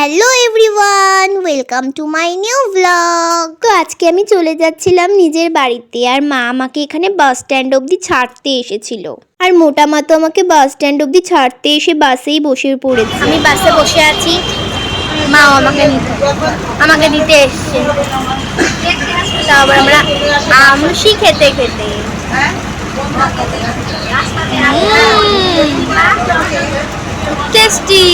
Hello everyone, welcome to my new blog তো আজকে আমি চলে যাচ্ছিলাম নিজের বাড়িতে আর মা আমাকে এখানে বাস স্ট্যান্ড অবধি ছাড়তে এসেছিল। আর মোটা মা তো আমাকে বাস স্ট্যান্ড অবধি ছাড়তে এসে বাসেই বসে পড়েছে। আমি বাসে বসে আছি মা আমাকে আমাকে দিতে এসছে। তারপর আমরা আমসি খেতে খেতে। টেস্টি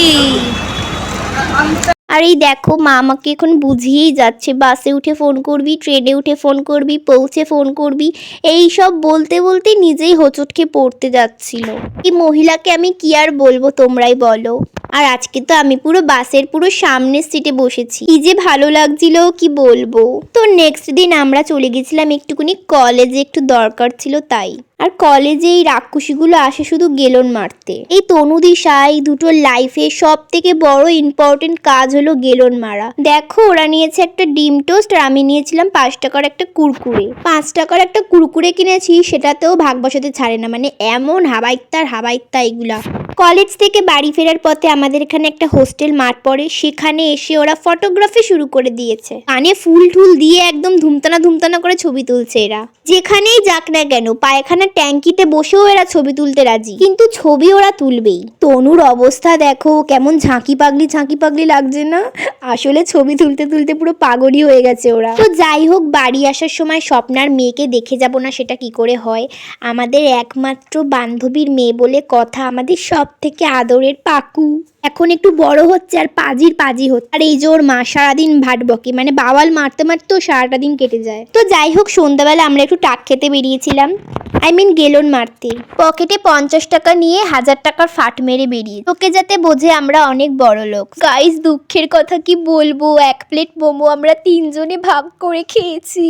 আর এই দেখো, মা আমাকে এখন বুঝিয়েই যাচ্ছে। বাসে উঠে ফোন করবি ট্রেনে উঠে ফোন করবি, পৌঁছে ফোন করবি। এই সব বলতে বলতে নিজেই হোঁচটকে পড়তে যাচ্ছিল। এই মহিলাকে আমি কি আর বলব তোমরাই বলো। আর আজকে তো আমি পুরো বাসের পুরো সামনের সিটে বসেছি। কি যে ভালো লাগছিল, কি বলব? তো নেক্সট দিন আমরা চলে গেছিলাম একটুখানি কলেজে একটু দরকার ছিল তাই। আর কলেজে এই রাক্ষসীগুলো আসে শুধু গেলন মারতে। এই তনুদিশা এই দুটো লাইফে সব থেকে বড় ইম্পর্টেন্ট কাজ হলো গেলন মারা। দেখো, ওরা নিয়েছে একটা ডিম টোস্ট আর আমি নিয়েছিলাম পাঁচ টাকার একটা কুরকুরে। পাঁচ টাকার একটা কুরকুরে কিনেছি, সেটাতেও ভাগ বসাতে ছাড়ে না। মানে এমন হাবাইত্তার, হাবাইত্তা এগুলা। কলেজ থেকে বাড়ি ফেরার পথে আমাদের এখানে একটা হোস্টেল মাঠ পড়ে। সেখানে এসে ওরা ফটোগ্রাফি শুরু করে দিয়েছে। কানে ফুল টুল দিয়ে একদম ধুমতানা ধুমতানা করে ছবি তুলছে এরা। যেখানেই যাক না কেন পায়খানার ট্যাঙ্কিতে বসেও এরা ছবি তুলতে রাজি। কিন্তু ছবি ওরা তুলবেই। তনুর অবস্থা দেখো, কেমন ঝাঁকি পাগলি ঝাঁকি পাগলি লাগছে না? আসলে ছবি তুলতে তুলতে পুরো পাগলই হয়ে গেছে ওরা। তো যাই হোক, বাড়ি আসার সময় স্বপ্নার মেয়েকে দেখে যাব না সেটা কি করে হয়? আমাদের একমাত্র বান্ধবীর মেয়ে বলে কথা আমাদের সব থেকে আদরের পাকু। এখন একটু বড় হচ্ছে আর পাজির পাজি হচ্ছে। আর এই যে ওর মা সারাদিন ভাট বকে মানে বাওয়াল মারতে মারতেও সারাটা দিন কেটে যায়। তো যাই হোক, সন্ধ্যাবেলা আমরা একটু টাক খেতে বেরিয়েছিলাম। আই মিন গেলন মারতে। পকেটে পঞ্চাশ টাকা নিয়ে হাজার টাকার ফাট মেরে বেরিয়ে। তোকে যাতে বোঝে, আমরা অনেক বড় লোক। গাইস দুঃখের কথা কি বলব? এক প্লেট মোমো আমরা তিনজনে ভাগ করে খেয়েছি।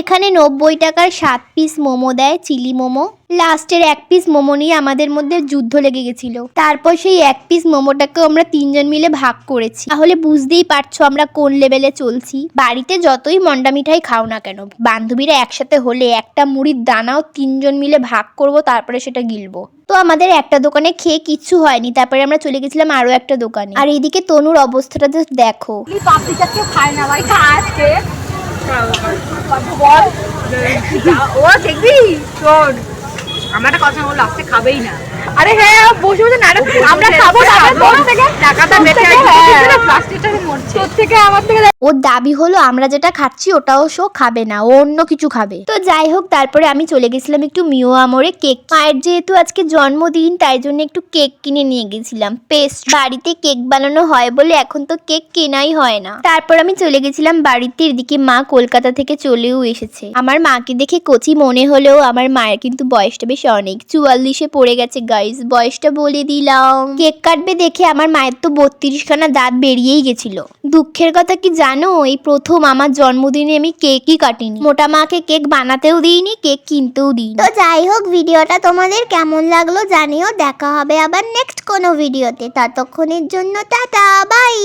এখানে নব্বই টাকার সাত পিস মোমো দেয়, চিলি মোমো। লাস্টের এক পিস মোমো নিয়ে আমাদের মধ্যে যুদ্ধ লেগে গেছিল। তারপর সেই এক পিস মোমোটাকেও আমরা তিনজন মিলে ভাগ করেছি। তাহলে বুঝতেই পারছ আমরা কোন লেভেলে চলছি। বাড়িতে যতই মন্ডা মিঠাই খাও না কেন, বান্ধবীরা একসাথে হলে একটা মুড়ির দানাও তিনজন মিলে ভাগ করব তারপরে সেটা গিলবো। তো আমাদের একটা দোকানে খেয়ে কিচ্ছু হয়নি তারপরে আমরা চলে গেছিলাম আরও একটা দোকানে। আর এইদিকে তনুর অবস্থাটা just দেখো। খায় না ভাই আজকে। ও দেখবি? শোন আমার একটা কথা খাবেই না। আরে হ্যাঁ বসে বসে নাটক আমরা খাব টাকা তোর থেকে টাকাটা বেঁচে আছে। প্লাস্টিকটাকে মরছে তোর থেকে আমার থেকে ওর দাবি হলো, আমরা যেটা খাচ্ছি, ওটাও শো খাবে না, ও অন্য কিছু খাবে। তো যাই হোক, তারপরে আমি চলে গেছিলাম একটু মিও আমরে কেক। মায়ের যেহেতু আজকে জন্মদিন, তাই জন্য একটু কেক কিনে নিয়ে গেছিলাম। পেস্ট বাড়িতে কেক বানানো হয় বলে এখন তো কেক কেনাই হয় না। তারপর আমি চলে গেছিলাম বাড়িতে, এদিকে মা কলকাতা থেকে চলেও এসেছে। আমার মাকে দেখে কচি মনে হলেও, আমার মায়ের কিন্তু বয়সটা বেশ অনেক। চুয়াল্লিশে পড়ে গেছে গাইস বয়সটা বলে দিলাম। কেক কাটবে দেখে আমার মায়ের তো বত্রিশ খানা দাঁত বেরিয়েই গেছিল। দুঃখের কথা কি জানো এই প্রথম আমার জন্মদিনে আমি কেকই কাটিনি। মোটা মাকে কেক বানাতেও দিইনি, কেক কিনতেও দিই তো যাই হোক, ভিডিওটা তোমাদের কেমন লাগল জানিও। দেখা হবে আবার নেক্সট কোনো ভিডিওতে ততক্ষণের জন্য টাটা বাই